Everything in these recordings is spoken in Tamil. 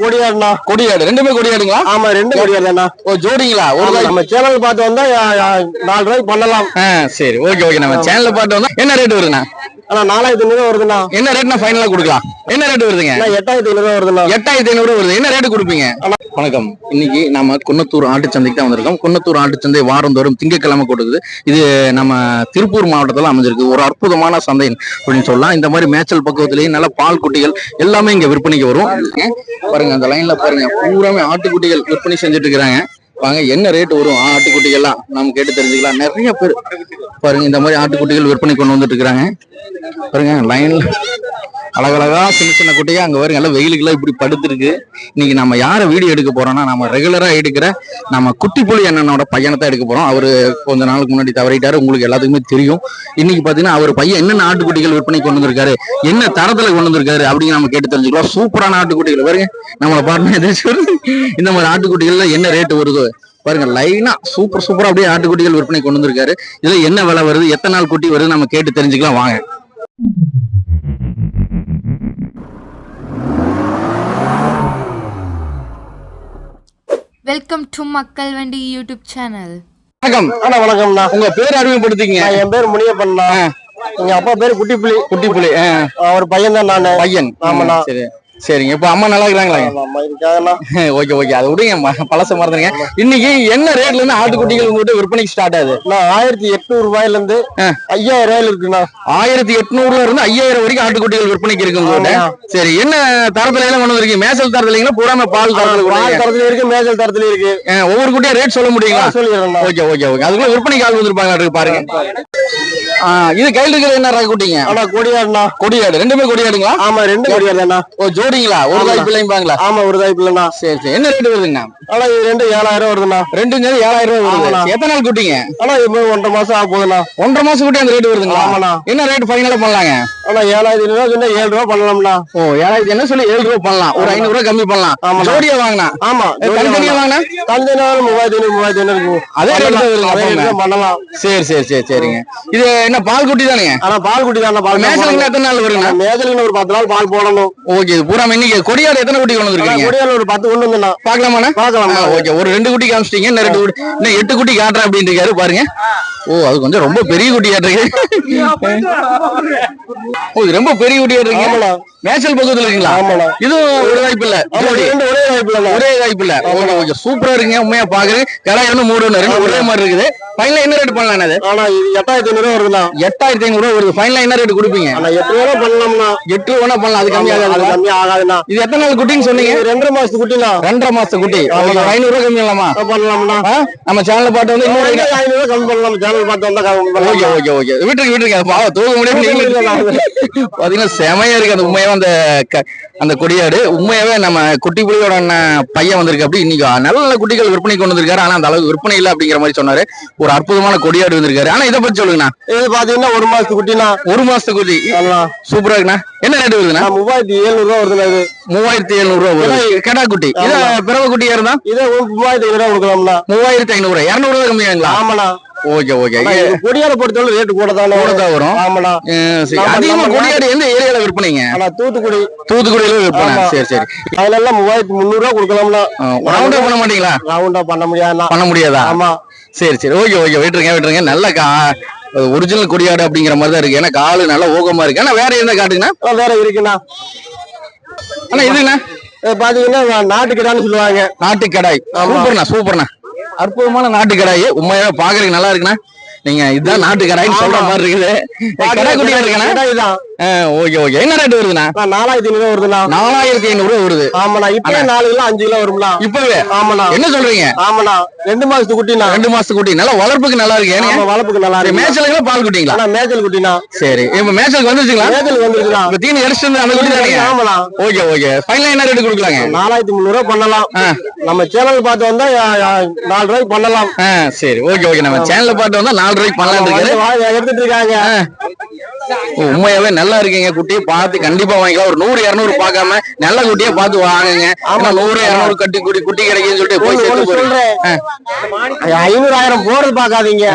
கொடியாடுண்ணா. கொடியாடு. ரெண்டுமே கொடியாடுங்களா? ஆமா ரெண்டு கொடியாடுண்ணா ஓ ஜோடிங்களா? ஒரு நம்ம சேனல் பார்த்து வந்தா நாலு ரூபாய்க்கு பண்ணலாம். சரி. Okay okay. நம்ம சேனல்ல பாட்டு வந்தா என்ன ரேட் வருதுண்ணா? ஆனா நாலாயிரத்தி ஐநூறு வருதுண்ணா. என்ன ரேட்னா ஃபைனலா கொடுக்கலாம்? என்ன ரேட் வருதுங்க? அண்ணா, எட்டாயிரத்தி ஐநூறு வருதுண்ணா. எட்டாயிரத்தி ஐநூறு வருது. என்ன ரேட் கொடுப்பீங்க? வணக்கம். இன்னைக்கு நம்ம குன்னத்தூர் ஆட்டுச்சந்தைக்கு தான் வந்திருக்கோம். குன்னத்தூர் ஆட்டுச்சந்தை வாரந்தோறும் திங்கட்கிழமை கொடுக்குது இது நம்ம திருப்பூர் மாவட்டத்தில் அமைஞ்சிருக்கு. ஒரு அற்புதமான சந்தை அப்படின்னு சொல்லலாம். இந்த மாதிரி மேய்ச்சல் பக்குவத்திலேயே நல்ல பால் குட்டிகள் எல்லாமே இங்க விற்பனைக்கு வரும். பாருங்க அந்த லைன்ல பாருங்க. பூராமே ஆட்டுக்குட்டிகள் விற்பனை செஞ்சுட்டு இருக்கிறாங்க. வாங்க என்ன ரேட் வரும்? ஆட்டுக்குட்டிகள்லாம் நம்ம கேட்டு தெரிஞ்சுக்கலாம். நிறைய பேர் பாருங்க இந்த மாதிரி ஆட்டுக்குட்டிகள் விற்பனை கொண்டு வந்துட்டு இருக்கிறாங்க. பாருங்க லைன்ல அழகழகா சின்ன சின்ன குட்டியா அங்க பாருங்க எல்லாம் வெயிலுக்குலாம் இப்படி படுத்துருக்கு. இன்னைக்கு நம்ம யாரை வீடியோ எடுக்க போறோம்னா நம்ம ரெகுலரா எடுக்கிற நம்ம குட்டி புலி அண்ணனோட பையனை தான் எடுக்க போறோம். அவரு கொஞ்ச நாளுக்கு முன்னாடி தவறிட்டாரு. உங்களுக்கு எல்லாத்துக்குமே தெரியும். இன்னைக்கு பாத்தீங்கன்னா அவர் பையன் என்ன ஆட்டுக்குட்டிகள் விற்பனை கொண்டு வந்திருக்காரு என்ன தரத்துல கொண்டு வந்திருக்காரு அப்படின்னு நம்ம கேட்டு தெரிஞ்சுக்கலாம். சூப்பரான ஆட்டுக்குட்டிகள் பாருங்க. நம்மளை பாருங்க ஏதாச்சும் இந்த மாதிரி ஆட்டுக்குட்டிகள்ல என்ன ரேட்டு வருதோ. பாருங்க லைனா சூப்பர் சூப்பரா அப்படியே ஆட்டுக்குட்டிகள் விற்பனை கொண்டு வந்திருக்காரு. இதுல என்ன விலை வருது? எத்தனை நாள் குட்டி வருது நம்ம கேட்டு தெரிஞ்சுக்கலாம். வாங்க. வெல்கம் டு மக்கள் வண்டி யூடியூப் சேனல் வணக்கம். அண்ணா வணக்கம்ண்ணா. உங்க பேர் அறிமுகப்படுத்திக்கங்க. நான் என் பேர் முனியப்பண்ணா. எங்க அப்பா பேரு குட்டி புலி குட்டி புலி ஆ, அவர் பையன் தான் நானு. பையன். ஆமாண்ணா. சரி. சரிங்க இப்ப அம்மா நல்லா இருக்கிறாங்களா? Okay okay. அதை விடுங்க பழச மறந்துருங்க இன்னைக்கு என்ன ரேட்ல இருந்து ஆட்டுக்குட்டிகள் உங்ககிட்ட விற்பனைக்கு ஸ்டார்ட் ஆகுது? நான் ஆயிரத்தி எட்நூறு ரூபாயில இருந்து. ஐயாயிரம் ரூபாயில இருக்குண்ணா. ஆயிரத்தி எட்நூறுல இருந்து ஐயாயிரம் வரைக்கும் ஆட்டுக்குட்டிகள் விற்பனைக்கு இருக்கு உங்ககிட்ட. சரி என்ன தரத்துல எல்லாம் கொண்டு வந்திருக்கீங்க? மேசல் தரத்துல இல்லைங்களா? பூராம பால் தரத்துல பால்? தரத்துல இருக்கு மேஜல் தரத்துல இருக்கு. ஒவ்வொரு குட்டியா ரேட் சொல்ல முடியுங்களா? சொல்லிடுறேண்ணா. Okay okay okay. அதுக்குள்ள விற்பனைக்கு ஆள் வந்திருப்பாங்க இருக்கு பாருங்க. இது கையில் இருக்கிறது என்ன ரக குட்டிங்க? ஆனா கொடியாடுண்ணா. கொடியாடு. ரெண்டுமே கொடியாடுங்களா? ஆமா ரெண்டு கொடியாடுண்ணா. ஓ ஜோடிங்களா? ஒரு ஆமா. காய் பிள்ளைங்களா ஆமா ஒரு தாய்ப்பு இல்லைண்ணா. சரி சரி. என்ன ரேட் வருதுங்க? ஆனா இது ரெண்டு ஏழாயிரம் வருதுண்ணா. ரெண்டு ஏழாயிரம் ரூபாய் வருது. எத்தனை நாள் குட்டிங்க? ஆனா இப்போ ஒன்றரை மாசம் ஆக போகுதுண்ணா. ஒன்றரை மாசம் குட்டி அந்த ரேட் வருதுங்களா? ஆமாண்ணா. என்ன ரேட் ஃபைனலா பண்ணலாங்க? ஆனா ஏழாயிரத்தி ஐநூறு சொன்னா ஏழு ரூபா பண்ணலாம்ண்ணா. ஓ ஏழாயிரத்தி என்ன சொல்லி ஏழு ரூபாய் பண்ணலாம்? ஒரு ஐநூறு ரூபாய் கம்மி பண்ணலாம். ஆமாண்ணா. ஜோடியா வாங்கினா? ஆமா தனித்தனியா வாங்கினா? தனித்தனியாலும் மூவாயிரத்தி ஐநூறு மூவாயிரத்தி ஐநூறு அதே. தான் பண்ணலாம். சரி சரி சரி சரிங்க. இது என்ன பால் குட்டி தானேங்க ஆனா பால் குட்டி தான் பால் மேசலுக்கு எத்தனை நாள் வருங்க? மேஜலுக்கு ஒரு பத்து நாள் பால் போடணும். ஓகே பூரா இன்னைக்கு கொடியாடு எத்தனை குட்டி கொண்டு வந்திருக்கீங்க? கொடியால ஒரு பத்து கொண்டு வந்துண்ணா பாக்கலாமாண்ணா பார்க்கலாம் ஓகே ஒரு ரெண்டு குட்டி காமிச்சிட்டீங்க இன்னும் ரெண்டு குட்டி இன்னும் எட்டு குட்டி காட்டுறேன் அப்படின்னு இருக்காரு பாருங்க. ஓ அது கொஞ்சம் ரொம்ப பெரிய குட்டியாட்டு ஓ இது ரொம்ப பெரிய ஆமாண்ணா இருக்கு. மேய்ச்சல் பக்கத்துல இருக்கீங்களா? இதுவும் ஒரு வாய்ப்பு இல்ல. ஒரே வாய்ப்பு இல்லைண்ணா. ஒரே வாய்ப்பு இல்ல. ஓகே சூப்பரா இருக்குங்க. உண்மையா பாக்குறேன். கடை ஒண்ணு ரெண்டு ஒரே மாதிரி இருக்குது. ஃபைனலா என்ன ரேட் பண்ணலாம் அது ஆனா இது எட்டாயிரத்தி ஐநூறு ரூபா வருதுண்ணா. எட்டாயிரத்தி ஐநூறு வருது. ஃபைனலா என்ன ரேட் கொடுப்பீங்க? ஆனா எட்டு ரூபா பண்ணலாம்னா எட்டு ரூபா பண்ணலாம். அது கம்மி அது ஆகாது கம்மி ஆகாதுண்ணா. இது எத்தனை நாள் குட்டின்னு சொன்னீங்க? இது ரெண்டரை மாசத்து குட்டிண்ணா. ரெண்டரை மாசத்து குட்டி. ஐநூறு ரூபா கம்மி பண்ணலாமா? பண்ணலாம்ண்ணா. ஆ? நம்ம சேனல்ல பாட்டு வந்து இன்னொரு ஐநூறு ரூபா கம்மி பண்ணலாம். சேனல் பார்த்து வந்தா ஓகே ஓகே ஓகே. வீட்டுக்கு வீட்டுக்கு பாவ தூக்க முடியாது பாத்தீங்கன்னா செமையா இருக்கு. அந்த அந்த அந்த கொடியாடு உண்மையாவே நம்ம குட்டி புலியோட பையன் வந்திருக்கு அப்படி. இன்னைக்கு நல்ல நல்ல குட்டிகள் விற்பனை கொண்டு வந்திருக்காரு. ஆனா அந்த அளவுக்கு விற்பனை இல்ல அப்படிங்கிற மாதிரி சொன்னாரு. ஒரு அற்புதமான கொடியாடு வந்திருக்காரு. ஆனா இதை பத்தி சொல்லுங்கண்ணா. இது பாத்தீங்கன்னா ஒரு மாசத்து குட்டிண்ணா. ஒரு மாசத்து குட்டி. சூப்பரா இருக்குண்ணா. என்ன ரேட் வருதுண்ணா? மூவாயிரத்தி எழுநூறு ரூபா வருதுண்ணா இது. மூவாயிரத்தி எழுநூறு ரூபா வருது. கடா குட்டி. இது பிறவ குட்டியா இருந்தா இதே மூவாயிரத்தி ஐநூறு ரூபா கொடுக்கலாம்ண்ணா. மூவாயிரத்தி ஐநூறு இருநூறு ரூபா கம்மியாங்களா ஆமாண்ணா. Okay okay. கொடியால பொறுத்தவரை ரேட்டு கூட தானே கூட தான் வரும். நம்ம- அதிகமா கொடியாடு எந்த ஏரியால விற்பனைங்க? ஆனா தூத்துக்குடி. தூத்துக்குடியில விற்பனை. சரி சரி. அதுல எல்லாம் மூவாயிரத்தி முந்நூறு ரூபா கொடுக்கலாம்னா ரவுண்டா பண்ண மாட்டீங்களா? ரவுண்டா பண்ண முடியாதுண்ணா. பண்ண முடியாதா? ஆமா. சரி சரி. Okay okay. விட்டுருங்க விட்டுருங்க. நல்ல கா ஒரிஜினல் கொடியாடு அப்படிங்கிற மாதிரி தான் இருக்கு. ஏன்னா காலு நல்லா ஊக்கமா இருக்கு. ஆனா வேற எந்த காட்டுங்கண்ணா? வேற இருக்குண்ணா. ஆனா இதுண்ணா இது பாத்தீங்கன்னா நாட்டுக்கிடான்னு சொல்லுவாங்க. நாட்டு கடாய் சூப்பர்ண்ணா சூப்பர்ண்ணா. அற்புதமான நாட்டு கடாயி உண்மையாக பாக்குறதுக்கு நல்லா இருக்குண்ணா. நீங்க இதுதான் நாட்டு கடாய்னு சொல்ற மாதிரி இருக்குது. கடை குட்டியா இருக்கண்ணா இதுதான் ஓகே ஓகே. என்ன ரேட் வருதுண்ணா? நாலாயிரத்தி ஐநூறு வருதுண்ணா. நாலாயிரத்தி ஐநூறு வருது. ஆமாண்ணா இப்பயே நாலு கிலோ அஞ்சு கிலோ வரும்ண்ணா. இப்பவே? ஆமாண்ணா. என்ன சொல்றீங்க? ஆமாண்ணா. ரெண்டு மாசத்து குட்டிண்ணா. ரெண்டு மாசத்து குட்டி. நல்லா வளர்ப்புக்கு நல்லா இருக்கு ஏன்னா வளர்ப்புக்கு நல்லா இருக்கு மேய்ச்சலுக்கு பால் குட்டிங்களா? மேஜல் குட்டிண்ணா. சரி இப்ப மேய்ச்சலுக்கு வந்துருச்சுங்களா? மேஜல் வந்துருக்குண்ணா இப்ப தீனி அடிச்சுட்டு வந்து அந்த குட்டி ஆமாண்ணா. Okay okay. ஃபைனலா என்ன ரேட் கொடுக்கலாங்க? நாலாயிரத்தி முந்நூறு ரூபா பண்ணலாம். நம்ம சேனல் பார்த்து வந்தா நாலு ரூபாய்க்கு பண்ணலாம். சரி. Okay okay. நம்ம சேனல்ல பாட்டு வந்தா நாலு ரூபாய்க்கு பண்ணலாம் எடுத்துட்டு இருக்காங்க. உண்மையாவே நல்லா இருக்கீங்க குட்டியை பார்த்து கண்டிப்பா வாங்கிக்கலாம். ஒரு நூறு இருநூறு பார்க்காம நல்ல குட்டியா பார்த்து வாங்குங்க. ஆமா. நூறு இருநூறு கட்டி குட்டி குட்டி கிடைக்குன்னு சொல்லிட்டு போய் சேர்த்து ஒண்ணு போறீங்க. சொல்றேன். ஐநூறு ஆயிரம் போறது பாக்காதீங்க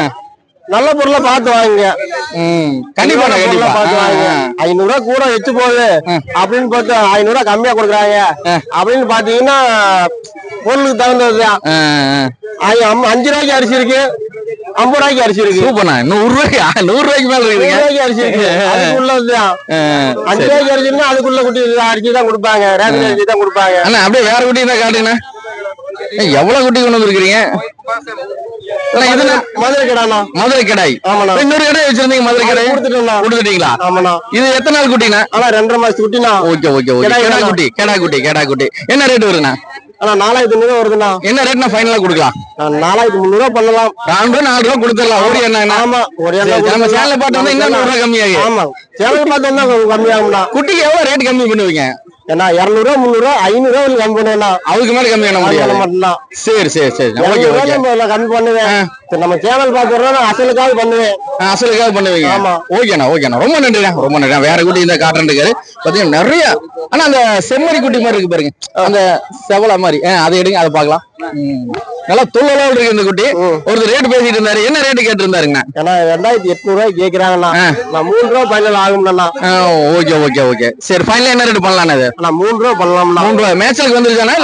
நல்ல பொருளா பார்த்து வாங்குங்க. கண்டிப்பா பொருளா பார்த்து வாங்குங்க. ஐநூறு ரூபா கூட வச்சு போகுது. அப்படின்னு பார்த்து ஐநூறு ரூபா கம்மியா கொடுக்குறாங்க. அப்படின்னு பாத்தீங்கன்னா பொருளுக்கு தகுந்ததுதான் அஞ்சு ரூபாய்க்கு அரிசி இருக்கு. ஐம்பது ரூபாய்க்கு அரிசி இருக்கு. சூப்பர்ண்ணா நூறு ரூபாய்க்கு நூறு ரூபாய்க்கு மேல நூறு இருக்குதுங்க ரூபாய்க்கு அரிசி இருக்கு. அதுக்குள்ளதுதான் ஆ, அஞ்சு. ரூபாய்க்கு அரிசி இருந்தா அதுக்குள்ள குட்டி அரிசி தான் கொடுப்பாங்க. ரேஷன் அரிசி தான் கொடுப்பாங்க. அண்ணா அப்படியே வேற குட்டி தான் காட்டுங்கண்ணா. எவ்வளவு குட்டி கொண்டு என்ன? மதுரை கடாண்ணா? மதுரை கடாய் ஆமாண்ணா. இன்னொரு கடாய் வச்சிருந்தீங்க மதுரை கடாய் கொடுத்துட்டோம்ண்ணா. கொடுத்துட்டீங்களா? ஆமாண்ணா. இது எத்தனை நாள் குட்டிண்ணா? ஆனா ரெண்டரை மாசத்து குட்டினா ஓகே ஓகே ஓகே. கிடாய் கெடா வேணாம். குட்டி கெடா குட்டி கெடா குட்டி. என்ன ரேட் வருதுண்ணா? ஆனா நாலாயிரத்தி ஐநூறு வருதுண்ணா. என்ன ரேட்னா ஃபைனலா கொடுக்கலாம்? நான் நாலாயிரத்தி முந்நூறு ரூபா பண்ணலாம். நாலு ரூபா நாலு ரூபா கொடுத்துடலாம். ஓடி என்ன ஆமா ஒரு சரி, நம்ம சேனல்ல பார்த்து வந்தா இன்னும் நூறு ரூபா கம்மியாகும். ஆமா. சேனல் பார்த்து வந்தா கொஞ்சம் கம்மியாகும்ண்ணா. குட்டிக்கு எவ்வளவு ரேட் கம்மி பண்ணுவீங்க? ஏன்னா இருநூறு ரூபா முந்நூறு ரூபா ஐநூறு ரூபா கம்மி பண்ணுவேண்ணா அதுக்கு மேல கம்மி பண்ண முடியாது. சரி சரி சரி. கம்மி பண்ணுவேன். நம்ம சேனல் பார்த்துறோம் அசலுக்காவது பண்ணுவேன். அசலுக்காக பண்ணுவீங்க. ஆமா. ஓகேண்ணா ஓகேண்ணா ரொம்ப நன்றிண்ணா ரொம்ப நன்றி வேற குட்டி இந்த காட்டுறேன் இருக்காரு பாத்தீங்கன்னா நிறைய ஆனா அந்த செம்மறி குட்டி மாதிரி இருக்கு பாருங்க. அந்த செவலை மாதிரி. அதை எடுங்க அதை பார்க்கலாம். ம். நல்லா துள்ளலா இருக்கு இந்த குட்டி. ஒருத்தர் ரேட் பேசிட்டு இருந்தாரு. என்ன ரேட் கேட்டு இருந்தாருங்கண்ணா ஏன்னா ரெண்டாயிரத்தி எட்நூறு ரூபாய் கேக்குறாங்கண்ணா. நான் மூணு ரூபா ஃபைனல் ஆகும்ண்ணா ஓகே ஓகே ஓகே சரி ஃபைனல் என்ன ரேட் பண்ணலாம் அது நான் மூணு ரூபா பண்ணலாம்ண்ணா. மூணு ரூபாய் மேட்சலுக்கு வந்துருச்சானா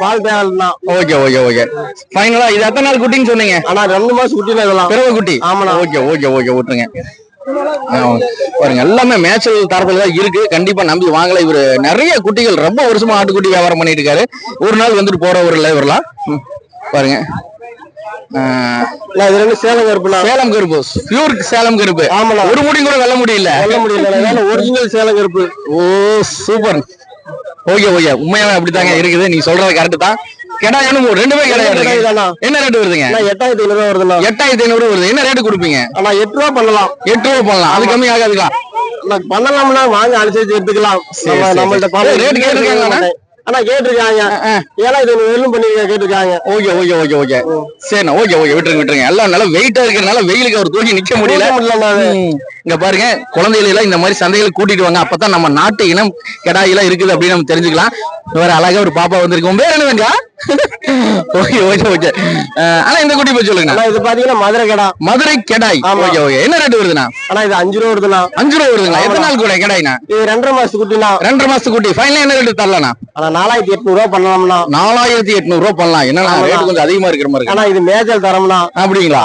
பால் பால் ஓகே ஓகே ஓகே ஃபைனலா இது எத்தனை நாள் குட்டின்னு சொன்னீங்க? ஆனா ரெண்டு மாசம் குட்டில இதெல்லாம். பிறவை குட்டி. ஆமாண்ணா. ஓகே ஓகே ஓகே விட்டுருங்க. பாருங்க எல்லாமே மேட்சல் தரப்புல தான் இருக்கு. கண்டிப்பா நம்பி வாங்கல. இவரு நிறைய குட்டிகள் ரொம்ப வருஷமா ஆட்டுக்குட்டி வியாபாரம் பண்ணிட்டு இருக்காரு. ஒரு நாள் வந்துட்டு போறவர் இல்ல இவரெல்லாம் பாருங்க. சேலம் கருப்புண்ணா. சேலம் கருப்பு. பியூர் சேலம் கருப்பு. ஆமாண்ணா. ஒரு முடி கூட வெல்ல முடியல. சொல்ல முடியல. ஒரிஜினல் சேலம் கருப்பு. Oh super. Okay okay. உண்மையாவே அப்படித்தாங்க இருக்குது. நீ சொல்றது கரெக்ட் தான். கெடா ரெண்டுமே கிடையாது கிடையாதுண்ணா. என்ன ரேட் வருதுங்க? எட்டாயிரத்தி ஐநூறு வருதுண்ணா. எட்டாயிரத்தி ஐநூறு வருது. என்ன ரேட் கொடுப்பீங்க? ஆனா எட்டு ரூபா பண்ணலாம். எட்டு ரூபா பண்ணலாம். அது கம்மி ஆகாதுங்களா? பண்ணலாம்னா வாங்க அனுசரிச்சு எடுத்துக்கலாம். நம்மள்ட்ட ரேட்? ஆனா கேட்டிருக்காங்க. ஏழாயிரத்தி ஐநூறு வெள்ளும் பண்ணி கேட்டிருக்காங்க. Okay okay okay okay. சரிண்ணா ஓகே ஓகே விட்டுருங்க விட்டுருங்க. எல்லாம் நல்லா வெயிட்டா இருக்கிறனால வெயிலுக்கு அவர் தூக்கி நிக்க முடியல. இங்க பாருங்க குழந்தைகளை எல்லாம் இந்த மாதிரி சந்தைகளுக்கு கூட்டிட்டு வாங்க. அப்பதான் நம்ம நாட்டு இனம் கெடாயெல்லாம் இருக்குது அப்படின்னு நம்ம தெரிஞ்சுக்கலாம். வேற அழகா ஒரு பாப்பா வந்திருக்கு உன் பேர் என்ன ஓகே ஓகே ஓகே ஆனா இந்த குட்டி போய் சொல்லுங்க. இது பாத்தீங்கன்னா மதுரை கடா. மதுரை கெடாய். ஓகே ஓகே என்ன ரேட் வருதுண்ணா? ஆனா இது அஞ்சு ரூபா வருதுண்ணா. அஞ்சு ரூபா வருதுங்களா? எத்தனை நாள் கூட கெடாய்னா இது ரெண்டரை மாசத்து குட்டினா ரெண்டரை மாசத்து குட்டி. ஃபைனல் என்ன ரேட் தரலாம்ண்ணா ஆனா நாலாயிரத்தி எட்நூறு ரூபா பண்ணலாம்னா நாலாயிரத்தி எட்நூறு ரூபா பண்ணலாம். என்னன்னா ரேட் கொஞ்சம் அதிகமா இருக்கிற மாதிரி ஆனா இது மேஜல் தரம்னா அப்படிங்களா?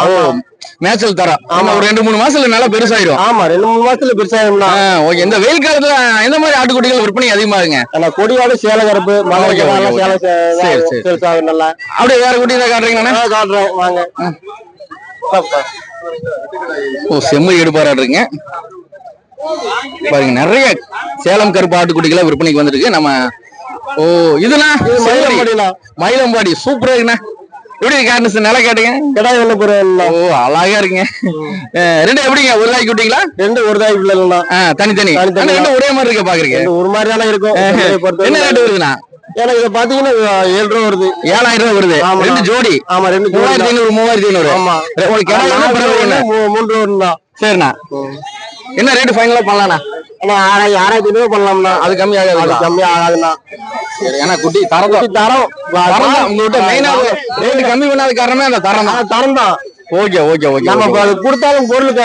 ஓ மேட்சல் தரம் ஆமா ஒரு ரெண்டு மூணு மாசத்துல நல்லா பெருசாயிரும். ஆமா ரெண்டு மூணு மாசத்துல பெருசாயிரும்னா. ஓகே. இந்த வெயில் காலத்துல எந்த மாதிரி ஆட்டுக்குட்டிகள் விற்பனை அதிகமாகுங்க? ஆனா கொடியோட சேலம் கருப்பு சேலம் நல்லா. அப்படியே வேற குட்டி தான் காட்டுறீங்கண்ணா காட்டுறேன். வாங்க. ஓ செம்மறி எடுப்பாருங்க பாருங்க நிறைய சேலம் கருப்பு ஆட்டுக்குட்டிகளை விற்பனைக்கு வந்திருக்கு. நம்ம ஓ இதுனா. மயிலம்பாடி சூப்பரா இருக்குண்ணா. எப்படி காட்டுச்சு நிலை கேட்டீங்க? கிடாய் ஒண்ணு பொருள் ஓ அழகா இருக்குங்க. ரெண்டு எப்படிங்க? ஒரு நாய்க்கு குட்டிங்களா? ரெண்டு ஒரு தாய் பிள்ளைங்களா ஆ, தனித்தனி. ஆனா ரெண்டும் ஒரே மாதிரி இருக்க பாக்குறீங்க? ரெண்டு ஒரு மாதிரி தானே இருக்கும். என்ன வரைக்கும். ரேட் வருதுண்ணா? எனக்கு இதை பாத்தீங்கன்னா ஏழு ரூபா வருது. ஏழாயிரம் ரூபாய் வருது. ஆமாண்ணா. ரெண்டு ஜோடி. ஆமா ரெண்டு மூவாயிரத்தி தான். ஐநூறு மூவாயிரத்தி ஐநூறு. ஆமா. உங்களுக்கு மூன்று ரூபா. சரிண்ணா. என்ன ரேட் ஃபைனலா பண்ணலாண்ணா? ஆனா ஆறாயிரம் ஆறாயிரத்தி ஐநூறு பண்ணலாம்ண்ணா அது கம்மி அது ஆகாது ஆகாதுண்ணா சரி ஏன்னா குட்டி தரம். தான். தரம் தரம் உங்ககிட்ட மெயினா ரேட் கம்மி பண்ணாத காரணமே அந்த தரம் தான். தரம் தான். ஓகே ஓகே ஓகே நம்ம அது கொடுத்தாலும் பொருள்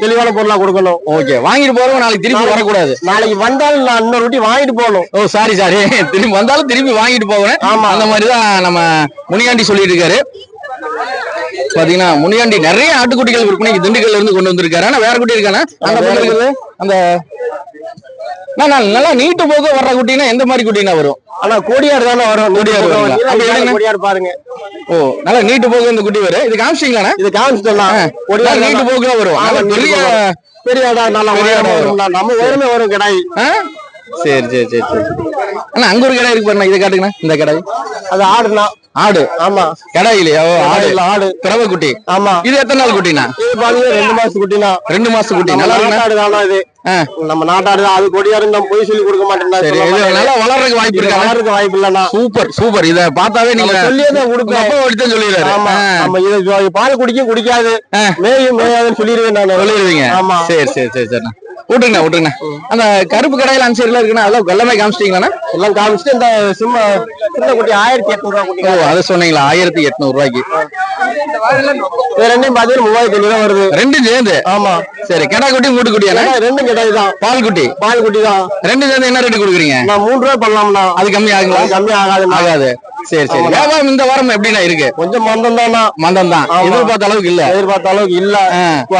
தெளிவான பொருளா கொடுக்கணும். ஓகே வாங்கிட்டு போறவங்க நாளைக்கு திருப்பி வரக்கூடாது. நாளைக்கு வந்தாலும் நான் இன்னொரு ரொட்டி வாங்கிட்டு போகணும். ஓ சாரி சாரி திரும்பி வந்தாலும் திரும்பி வாங்கிட்டு போவேன். ஆமா. அந்த மாதிரி தான் நம்ம முனியாண்டி சொல்லிட்டு இருக்காரு பாத்தீங்கன்னா முனியாண்டி நிறைய ஆட்டுக்குட்டிகள் விற்பனைக்கு திண்டுக்கல்ல இருந்து கொண்டு வந்திருக்காரு. ஆனா வேற குட்டி இருக்கானா? அந்த அந்த நல்லா நீட்டு போக வர்ற குட்டினா எந்த மாதிரி குட்டினா வரும்? ஆனா கோடியார் தானே வரும் கோடியார். கோடியார் பாருங்க. ஓ நல்லா நீட்டு போக இந்த குட்டி வரும். இது காமிச்சிங்களா இது காமிச்சிட்டோம்னா நல்லா நீட்டு போக்குல வரும். நல்லா பெரிய பெரிய இடம் நல்லா. நம்ம உயரமே வரும் கிடாய்? சரி சரி சரி சரி. அண்ணா அங்க ஒரு கடை இருக்கு பாருண்ணா இதை காட்டுங்கண்ணா இந்த கடை அது ஆடுனா ஆடு? ஆமா. கடை இல்லையா ஓ, ஆடு. இல்ல, ஆடு. பிறவை குட்டி ஆமா. இது எத்தனை நாள் குட்டிண்ணா? இது பாருங்க ரெண்டு மாசம் குட்டினா ரெண்டு மாசம் குட்டி. நல்லா நாட்டாடு தானா இது. நம்ம நாட்டாடு தான் அது கொடியாரு நம்ம போய் சொல்லி கொடுக்க மாட்டேன்னா சரி இது நல்லா வளர்றதுக்கு வாய்ப்பு இருக்கா? வளர்றதுக்கு வாய்ப்பு இல்லண்ணா. Super super. இத பார்த்தாவே நீங்க சொல்லியே தான் உங்க கொடுப்பேன் அப்பா எடுத்து சொல்லிடுறாரு. ஆமா. நம்ம இதை பால் குடிக்கும் குடிக்காது. மேயும் மேயாதுன்னு சொல்லிடுவேன் நான். சொல்லிடுவீங்க. ஆமா. சரி சரி சரி சரிண்ணா விட்டுருங்கண்ணா விட்டுருங்கண்ணா அந்த கருப்பு கடையில அனுசரிலாம் இருக்குண்ணா அதெல்லாம் எல்லாமே காமிச்சிட்டீங்களாண்ணா எல்லாம் காமிச்சிட்டு இந்த சிம்ம சின்ன குட்டி ஆயிரத்தி எட்நூறு ரூபா குட்டி ஓ அதை சொன்னீங்களா? ஆயிரத்தி எட்நூறு ரூபாய்க்கு. இது ரெண்டையும் பாத்தீங்கன்னா மூவாயிரத்தி ஐநூறு வருது. ரெண்டும் சேர்ந்து? ஆமா. சரி கிடா குட்டி மூட்டு குட்டியாண்ணே ரெண்டும் பால் குட்டி? பால் குட்டி தான். ரெண்டு சேர்ந்து என்ன ரேட்டு கொடுக்குறீங்க? நான் மூணு ரூபாய் பண்ணலாம்ண்ணா. அது கம்மி ஆகுங்களா? கம்மி ஆகாதுண்ணா. ஆகாது. சரி சரி. வியாபாரம் இந்த வாரம் எப்படிண்ணா இருக்கு? கொஞ்சம் மந்தம் தானா மந்தம் தான். எதிர்பார்த்த அளவுக்கு இல்ல. எதிர்பார்த்த அளவுக்கு இல்ல.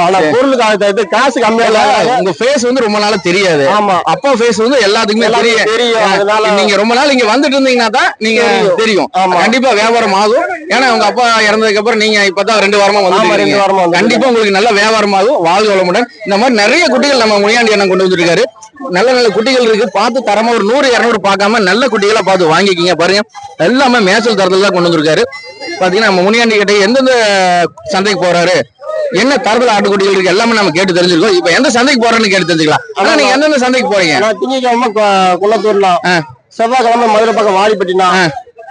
ஆனா பொருளுக்கு காசு கம்மியா இல்ல, உங்க ஃபேஸ் வந்து ரொம்ப நாளா தெரியாது. ஆமா. அப்பா ஃபேஸ் வந்து எல்லாத்துக்குமே தெரியும். தெரியும். அதனால நீங்க ரொம்ப நாள் இங்க வந்துட்டு இருந்தீங்கன்னா தான் நீங்க தெரியும். கண்டிப்பா வியாபாரம் ஆகும். ஏன்னா உங்க அப்பா இறந்ததுக்கு அப்புறம் நீங்க இப்பதான் ரெண்டு வாரமா வந்து ரெண்டு வாரமா கண்டிப்பா உங்களுக்கு நல்ல வியாபாரம் ஆகும் வாழ்க வளமுடன் இந்த மாதிரி நிறைய குட்டிகள் நம்ம முனியாண்டி அண்ணன் கொண்டு வந்துருக்காரு. நல்ல நல்ல குட்டிகள் இருக்கு. பார்த்து தரமா ஒரு நூறு இருநூறு பார்க்காம நல்ல குட்டிகளா பார்த்து வாங்கிக்கிங்க பாருங்க. எல்லாமே மேய்ச்சல் தரத்துல தான் கொண்டு வந்திருக்காரு. பாத்தீங்கன்னா நம்ம முனியாண்டி கிட்ட எந்தெந்த சந்தைக்கு போறாரு? என்ன தரத்துல ஆட்டுக்குட்டிகள் இருக்கு? எல்லாமே நம்ம கேட்டு தெரிஞ்சிருக்கோம். இப்ப எந்த சந்தைக்கு போறோம்னு கேட்டு தெரிஞ்சுக்கலாம். ஆனா நீங்க எந்தெந்த சந்தைக்கு போறீங்க? திங்கக்கிழமை கு- குளத்தூர்னா ஆ. செவ்வாய்க்கிழமை மதுரை பக்கம் வாடிப்பட்டினா.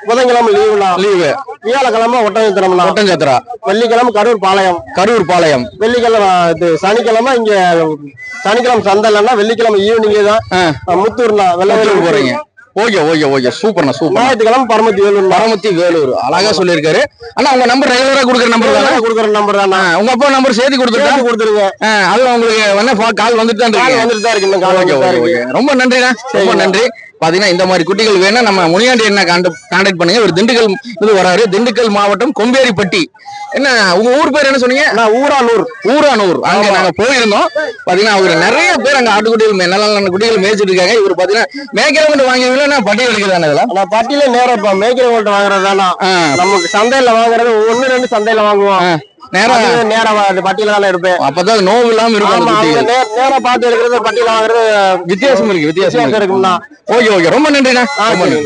புதன்கிழமை லீவுனா லீவு வியாழக்கிழமை ஒட்டஞ்சத்திரம்னா ஒட்டஞ்சத்திரா வெள்ளிக்கிழமை கரூர் பாளையம் கரூர் பாளையம் வெள்ளிக்கிழமை இது சனிக்கிழமை இங்க சனிக்கிழமை சந்தை இல்லைன்னா வெள்ளிக்கிழமை ஈவினிங்கே தான் முத்தூர்னா வெள்ளத்தூர் போறீங்க. Okay okay okay. சூப்பர்ண்ணா சூப்பர் ஞாயிற்றுக்கிழமை பரமத்தி வேலூர் பரமத்தி வேலூர். அழகா சொல்லியிருக்காரு. ஆனா உங்க நம்பர் ரெகுலரா கொடுக்குற நம்பர் தானே? கொடுக்குற நம்பர் தானா உங்க அப்பா நம்பர் சேர்த்து கொடுத்துட்டா சேர்த்து கொடுத்துருங்க அது உங்களுக்கு வேணா கால் வந்துட்டு தான் கால் வந்துட்டு தான் இருக்கு. ஓகே ஓகே ரொம்ப நன்றிண்ணா. ரொம்ப நன்றி. பாத்தீங்கன்னா இந்த மாதிரி குட்டிகள் வேணா நம்ம முனியாண்டி என்ன கான்டாக்ட் பண்ணுங்க. ஒரு திண்டுக்கல் இது வராரு. திண்டுக்கல் மாவட்டம் கொம்பேரிப்பட்டி. என்ன உங்க ஊர் பேர் என்ன சொன்னீங்க? நான் ஊரானூர். ஊரானூர். அங்க நாங்க போயிருந்தோம். பாத்தீங்கன்னா அவர் நிறைய பேர் அங்க ஆட்டுக்குட்டிகள் நல்ல நல்ல குட்டிகள் மேய்ச்சிட்டு இருக்காங்க. இவர் பாத்தீங்கன்னா மேய்க்கிறவங்க வாங்கியவங்கள? பட்டியல் எடுக்குதானே இதெல்லாம்? நான் பட்டியல நேரம் மேய்க்கிறவங்கள்ட்ட வாங்குறது தானா ஆ, நமக்கு சந்தையில வாங்குறது ஒண்ணு ரெண்டு சந்தையில வாங்குவோம். நேரா வா- பட்டியல எடுப்பேன். அப்பதான் நோவு இல்லாம இருக்கும் நேரா பார்த்து எடுக்கிறது பட்டியல வாங்குறது வித்தியாசம் இருக்கு வித்தியாசம் வித்தியாசம் இருக்கு. இருக்கும்னா ஓகே ஓகே. ரொம்ப நன்றிண்ணா. ரொம்ப நன்றி.